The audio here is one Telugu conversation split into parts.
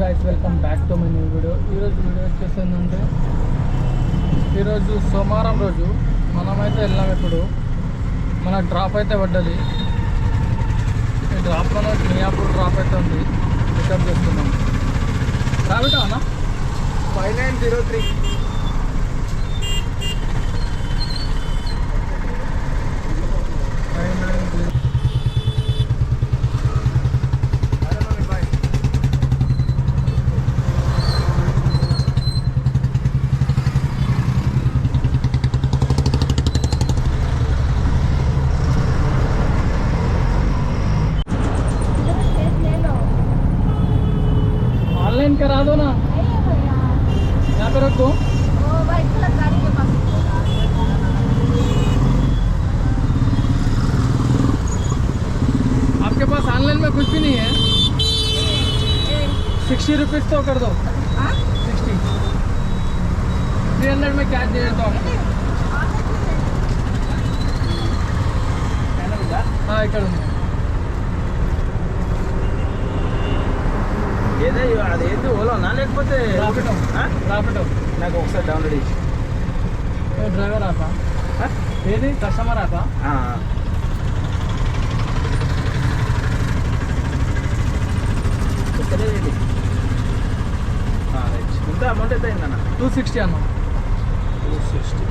Guys welcome back to my new video ఈరోజు వీడియో వచ్చేసి ఏంటంటే ఈరోజు సోమవారం రోజు మనమైతే వెళ్ళాం ఇప్పుడు. మన డ్రాప్ అయితే పడ్డది. ఈ డ్రాప్లో మియాపూర్ డ్రాప్ అయితే ఉంది. పికప్ చేస్తున్నాం. రాబిటా అన్న? Five nine zero three. Sixty rupees तो कर दो सिक्सटी थ्री हंड्रेड में कैश दे देता हूँ हाँ ఇక్కడ ఉంది ఏదో అదేంటి ఓలోనా లేకపోతే రాపిడో ఆ? రాపిడో నాకు ఒకసారి డౌన్లోడ్ చేసి డ్రైవర్ ఆపా ఆ? ఏది కస్టమర్ ఆపా ఆ. ఎంత అమౌంట్ ఎంత అయిందన్న టూ సిక్స్టీ అన్న. టూ సిక్స్టీ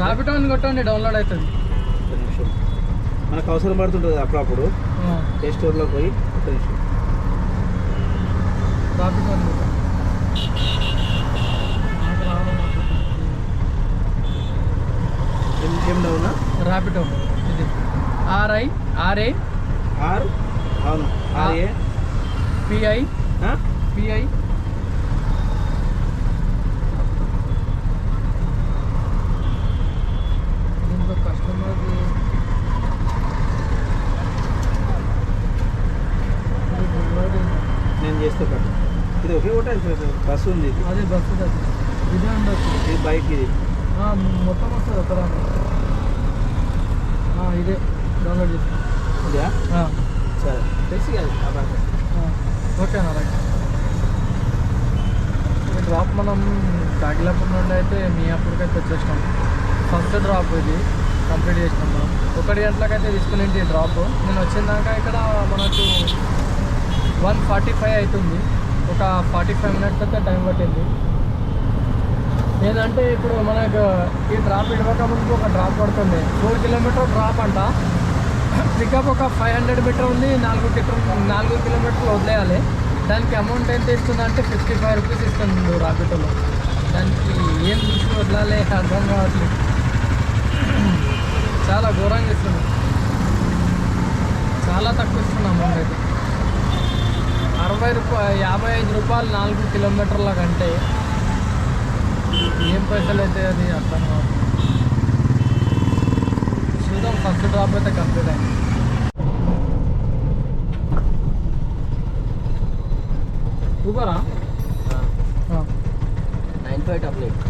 రాపిడో అని కొట్టండి డౌన్లోడ్ అవుతుంది. నిమిషం. మనకు అవసరం పడుతుంటుంది అప్పుడప్పుడు ప్లే స్టోర్లో పోయి ఒక నిమిషం. రాపిడో అని రాపిడో ఇది. R I R A R అవును. R A P I P I నేను చేస్తే కట్ ఇది ఒకే ఒకటి బస్సు ఉంది. అదే బస్సు ఇదే బైక్ ఇది. మొత్తం వస్తుంది ఒక ఇదే డౌన్లోడ్ చేస్తాను ఇదా సరే తెలిసి కదా. ఆ, ఓకేనా రైట్ డ్రాప్ మనం కాకిలాపూర్ నుండి అయితే మియాపూర్కి అయితే వచ్చేసినాం ఫస్ట్ డ్రాప్ ఇది కంప్లీట్ చేసినాం మనం ఒకటి గంటలకైతే తీసుకుని ఈ డ్రాప్ నేను వచ్చిందాక ఇక్కడ మనకు వన్ ఫార్టీ ఫైవ్ అవుతుంది ఒక ఫార్టీ ఫైవ్ మినిట్స్ అయితే టైం పట్టింది ఏంటంటే ఇప్పుడు మనకు ఈ డ్రాప్ ఇడవక ముందు ఒక డ్రాప్ పడుతుంది. ఫోర్ కిలోమీటర్ డ్రాప్ అంట. పికప్ ఒక ఫైవ్ హండ్రెడ్ మీటర్ ఉంది నాలుగు కిలో నాలుగు కిలోమీటర్లు వదిలేయాలి. దానికి అమౌంట్ ఎంత ఇస్తుంది అంటే ఫిఫ్టీ ఫైవ్ రూపీస్ ఇస్తుంది రాపిటోలో దానికి ఏం చూసి వదలాలి అర్థం కావట్లేదు. చాలా ఘోరంగా ఇస్తుంది. చాలా తక్కువ ఇస్తుంది అమౌంట్ అయితే. అరవై రూపాయ యాభై ఐదు రూపాయలు నాలుగు కిలోమీటర్ల కంటే ఏం పైసలు అయితే అది అర్థం కావట్లేదు చూద్దాం ఫస్ట్ డ్రాప్ అయితే కంప్లీట్ అయింది. ఊబరా nine five double eight.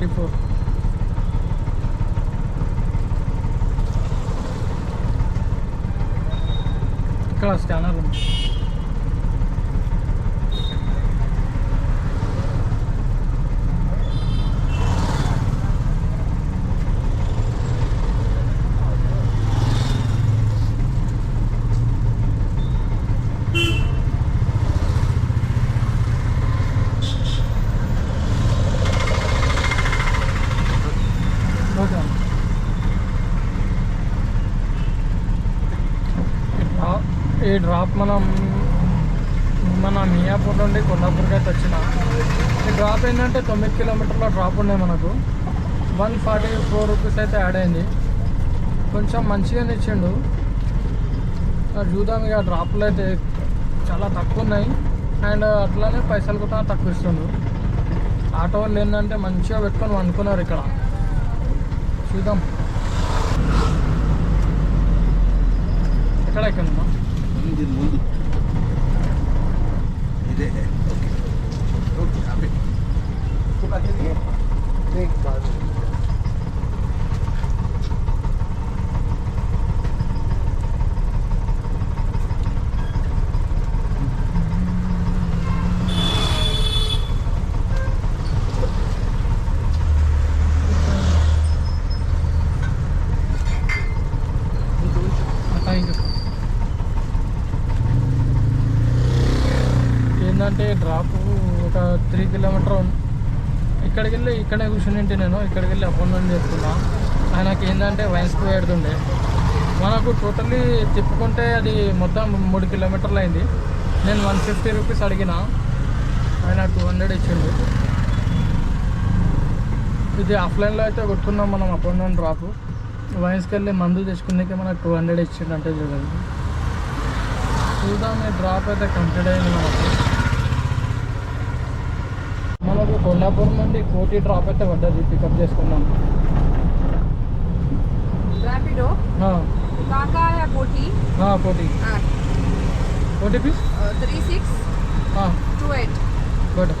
One forty four ఇక్కడ స్కానర్ ఉంది ఓకే డ్రా- ఈ డ్రాప్ మనం మన మియాపూర్ నుండి కొండాపూర్కి అయితే వచ్చిన. ఈ డ్రాప్ ఏంటంటే తొమ్మిది కిలోమీటర్ల డ్రాప్ ఉండే మనకు. వన్ ఫార్టీ ఫోర్ రూపీస్ అయితే యాడ్ అయింది. కొంచెం మంచిగానే ఇచ్చిండు. చూద్దాం ఇక డ్రాప్లు అయితే చాలా తక్కువ ఉన్నాయి. అండ్ అట్లానే పైసలు కూడా తక్కువ ఇస్తుండ్రు ఆటో వాళ్ళు ఏంటంటే మంచిగా పెట్టుకొని వండుకున్నారు ఇక్కడ. చూద్దాం. ఎక్కడ ఎక్కడమ్మా దీని ముందు ఇదే ఓకే ఓకే ఆపే థ్యాంక్ యూ ఏంటంటే డ్రాప్ ఒక త్రీ కిలోమీటర్ ఉన్- ఇక్కడికి వెళ్ళి ఇక్కడే కూర్చుని నేను ఇక్కడికి వెళ్ళి అపాయింట్మెంట్ చేసుకున్నా. ఆయనకి ఏంటంటే వయసుకు పెడుతుండే మనకు టోటల్లీ తిప్పుకుంటే అది మొత్తం మూడు కిలోమీటర్లు అయింది. నేను వన్ ఫిఫ్టీ రూపీస్ అడిగిన. ఆయన టూ హండ్రెడ్ ఇచ్చిండు. ఇది ఆఫ్లైన్లో అయితే కొట్టుకున్నాం మనం అపాయింట్మెంట్ డ్రాప్. వైన్స్కి వెళ్ళి మందు తెచ్చుకునేకి మనకు టూ హండ్రెడ్ ఇచ్చిండు అంటే చూడండి. చూద్దాం ఈ డ్రాప్ అయితే కంప్లీట్ అయింది మనకు. మనకు కొల్లాపూర్ నుండి కోటి డ్రాప్ అయితే పడ్డది పికప్ చేసుకున్నాం Rapido కాకాయ Koti? Koti. Koti three six two eight good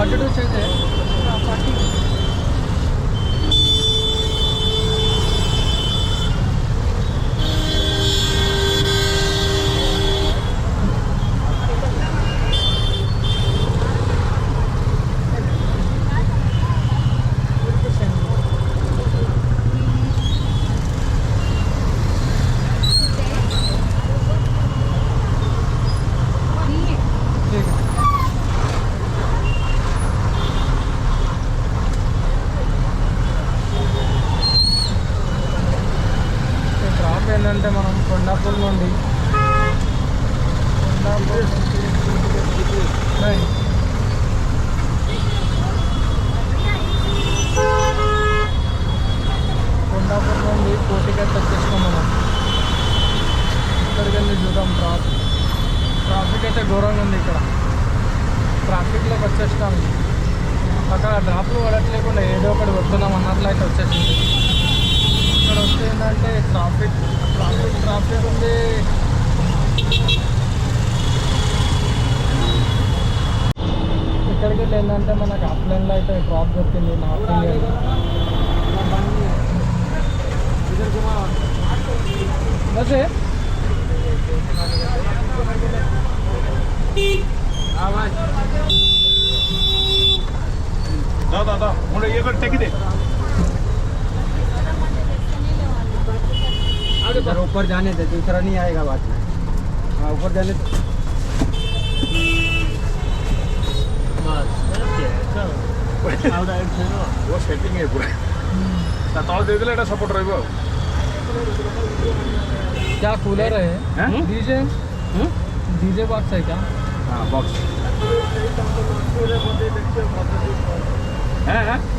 forty two size forty వచ్చేసినాం. అక్కడ డ్రాప్లు పడట్లేకుండా ఏదో ఒకటి వస్తున్నాం అన్నట్లయితే వచ్చేసింది. ఇక్కడ వస్తే ఏంటంటే ట్రాఫిక్ ట్రాఫిక్ ట్రాఫిక్ ఉంది. ఇక్కడికి వెళ్ళి ఏంటంటే మనకు ఆఫ్లైన్లో అయితే డ్రాప్ దొరికింది నార్త్ ఇండియన్. బసే इधर ऊपर जाने दे दूसरा नहीं आएगा बाद में। हाँ ऊपर जाने दे। वो सेटिंग है पूरा। दे सपोर्ट क्या कूलर है? डीजे डीजे बॉक्स है क्या? हाँ बॉक्स है?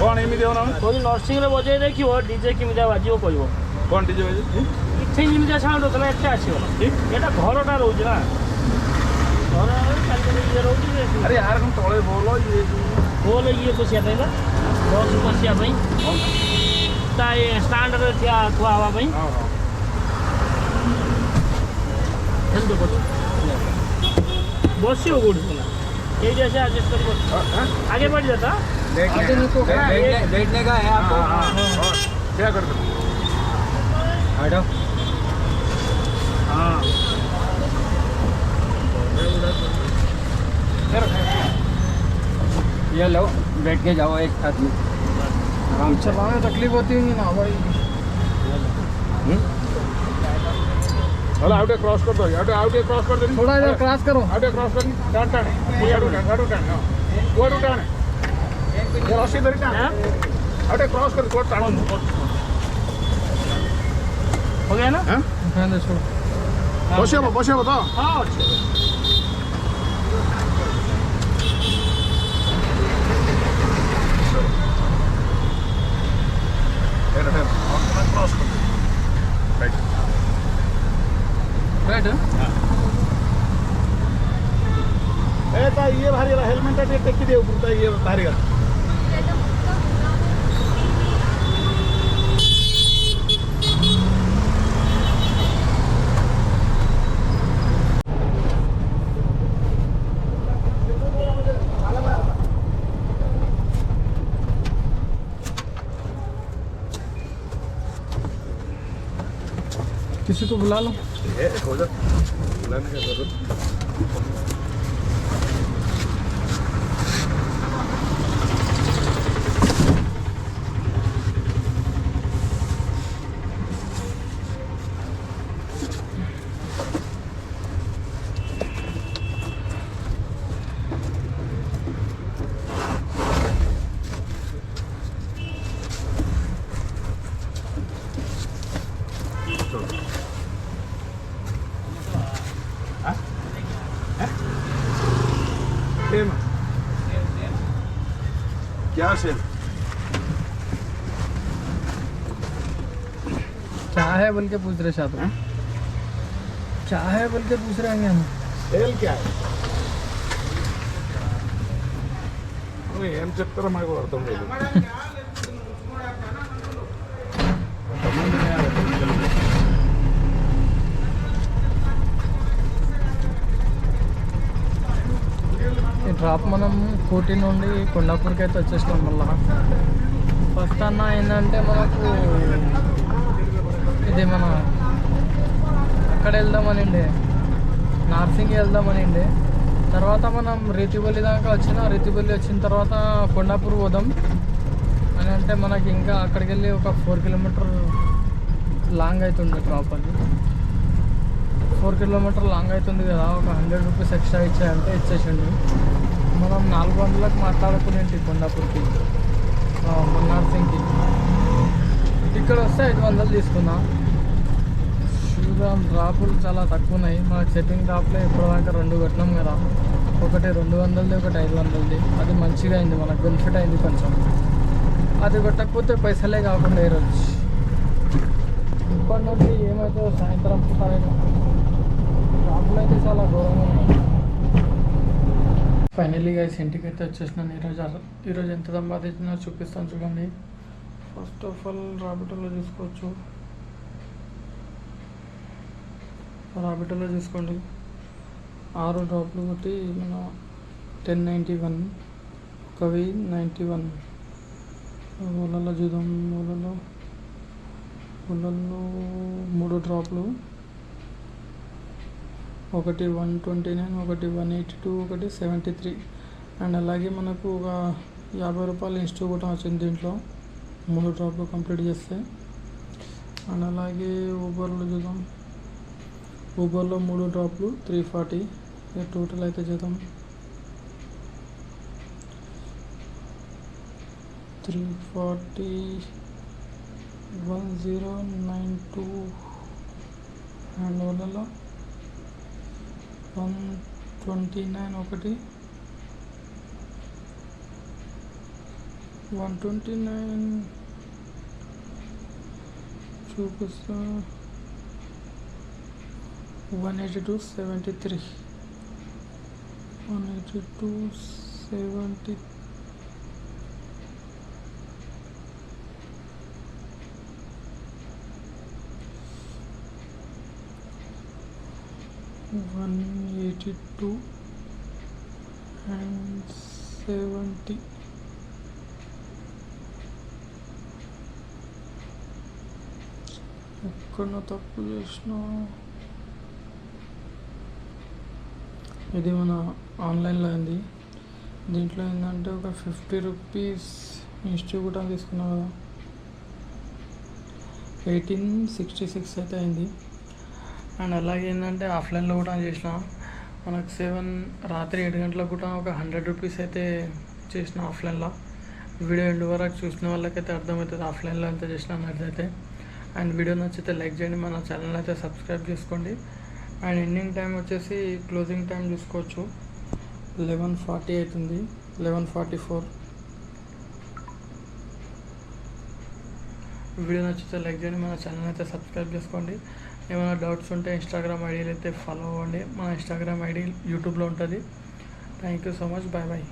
କ'ଣ ଏମିତି ହେଉନା ନର୍ସିଂରେ ବଜେଇ ଦେଖିବ ଡିଜେ କେମିତିଆ ବାଜିବ କହିବ କ'ଣ ଡିଜେ ବାଜିବ କିଛି ଯେମିତିଆ ସାଉଣ୍ଡ ହେଉଥିଲା ଏତେ ଆସିବ ଏଇଟା ଘରଟା ରହୁଛି ନା ଘର ରହୁଛି ଆରେ ୟାର କ'ଣ ତଳେ ବୋଲ ଇଏ ବୋଲ ଇଏ ପଶିବା ପାଇଁ ବା ବସ୍ ପଶିବା ପାଇଁ ତା ଷ୍ଟାଣ୍ଡରେ ଠିଆ ଥୁଆ ହେବା ପାଇଁ ଏମିତି ବସିବ କେଉଁଠି ये जैसे एडजस्ट हाँ, हाँ। आगे बढ़ जाता। बैठने का है आपको। हाँ, क्या कर दो हटो ये लो बैठ के जाओ एक आदमी आराम तकलीफ़ होती है ना भाई। हम्म? ಅಲ್ಲ ಆಟೇ ಕ್ರಾಸ್ ಕೊಡ್ತಾರೆ ಆಟೇ ಆಟೇ ಕ್ರಾಸ್ ಕೊಡ್ತೀನಿ ಥೋಡಾ ಇದ ಕ್ರಾಸ್ ಕರೋ ಆಟೇ ಕ್ರಾಸ್ ಕರಿ ಡಾನ್ ಡಾನ್ ಓಡು ಡಾನ್ ಆಡು ಡಾನ್ ಓಡು ಡಾನ್ ये राशि धरी ना आटे क्रॉस कर कोट टाणो हो गया ना हाँ खाने छोड़ बसे बसे बताओ हाँ अच्छा Enter him. I'm going to cross him. Right ए ता ये भारी हेलमेट ऊपर ये भारी किसी को बुला लो। Eh, koydu. Ben de की जरूरत सेम क्या सेम क्या है बोल के पूछ रहे शायद क्या है बोल के पूछ रहे हैं हम ఎల్ క్యా ఏం చెప్తారో మాకు అర్థం లేదు డ్రాప్ మనం కోటి నుండి కొండాపూర్కి అయితే వచ్చేసినాం మళ్ళా. ఫస్ట్ అన్న ఏంటంటే మనకు ఇది మన అక్కడ వెళ్దామనండి. నార్సింగ్ వెళ్దామనండి. తర్వాత మనం రీతిబల్లి దాకా వచ్చిన రీతిబల్లి వచ్చిన తర్వాత కొండాపూర్ పోదాం. అని అంటే మనకి ఇంకా అక్కడికి వెళ్ళి ఒక ఫోర్ కిలోమీటర్ లాంగ్ అవుతుంది డ్రాప్ అది. ఫోర్ కిలోమీటర్ లాంగ్ అవుతుంది కదా ఒక హండ్రెడ్ రూపీస్ ఎక్స్ట్రా ఇచ్చాయంటే ఇచ్చేసిండు. మనం నాలుగు వందలకు మాట్లాడుకునేంటి కొండాపూర్కి? ఆ, మన్నార్ సింగ్కి. ఇక్కడ వస్తే ఐదు వందలు తీసుకున్నా. చూద్దాం డ్రాపులు చాలా తక్కువ ఉన్నాయి మన సెట్టింగ్ డ్రాప్లో ఇప్పటిదాకా రెండు కట్టినాం కదా. ఒకటి రెండు వందలది ఒకటి ఐదు వందలది. అది మంచిగా అయింది మనకు బెనిఫిట్ అయింది కొంచెం. అది కొట్టకపోతే పైసలే కాకుండా ఈరోజు ఇప్పటి నుండి ఏమైతే సాయంత్రం పూట డ్రాపులు అయితే చాలా ఘోరంగా ఉన్నాయి. ఫైనలీ గైస్ ఇంటికి అయితే వచ్చేసినాను. ఈరోజు ఈరోజు ఎంత సంపాదించినా చూపిస్తాను చూడండి. ఫస్ట్ ఆఫ్ ఆల్ రాబిటోలో చూసుకోవచ్చు. రాబిటోలో చూసుకోండి. ఆరు డ్రాప్లు ఒకటి మన టెన్ నైంటీ వన్ ఒక నైంటీ వన్. ఓలలో చూద్దాం. ఓలలో ఓలలో మూడు డ్రాప్లు. ఒకటి వన్ ట్వంటీ నైన్ ఒకటి వన్ ఎయిటీ టూ ఒకటి సెవెంటీ త్రీ. అండ్ అలాగే మనకు ఒక యాభై రూపాయలు ఇన్స్టూ కూడా వచ్చింది దీంట్లో. మూడు డ్రాప్లు కంప్లీట్ చేస్తే. అండ్ అలాగే ఊబర్లో చూద్దాం. ఊబర్లో మూడు డ్రాప్లు త్రీ ఫార్టీ. టోటల్ అయితే చేద్దాం. Three forty one zero nine two. And ఓలలో one twenty nine ఒకటి. వన్ ట్వంటీ నైన్ చూపిస్తా. One eighty two seventy three. One eighty two seventy. One eighty two and seventy ఎక్కడ తప్పు చేసిన ఇది మన ఆన్లైన్లో అయింది. దీంట్లో ఏంటంటే ఒక ఫిఫ్టీ రూపీస్ ఇన్స్టిట్యూట్ అని తీసుకున్నా కదా. ఎయిటీన్ సిక్స్టీ సిక్స్ అయితే అయింది. అండ్ అలాగే ఏంటంటే ఆఫ్లైన్లో కూడా చేసిన. మనకు సెవెన్ రాత్రి ఏడు గంటలకు కూడా ఒక హండ్రెడ్ రూపీస్ అయితే చేసిన ఆఫ్లైన్లో వీడియో ఎండ్ వరకు చూసిన వాళ్ళకైతే అర్థమవుతుంది ఆఫ్లైన్లో ఎంత చేసిన అన్నట్లయితే అండ్ వీడియో నచ్చితే లైక్ చేయండి మన ఛానల్ అయితే సబ్స్క్రైబ్ చేసుకోండి. అండ్ ఎండింగ్ టైం వచ్చేసి క్లోజింగ్ టైం చూసుకోవచ్చు. లెవెన్ ఫార్టీ అవుతుంది లెవెన్ ఫార్టీ ఫోర్ వీడియో నచ్చితే లైక్ చేయండి మన ఛానల్ అయితే సబ్స్క్రైబ్ చేసుకోండి. ఏమైనా డౌట్స్ ఉంటే ఇన్స్టాగ్రామ్ ఐడీలు అయితే ఫాలో అవ్వండి. మన ఇన్స్టాగ్రామ్ ఐడి యూట్యూబ్లో ఉంటుంది. Thank you so much bye bye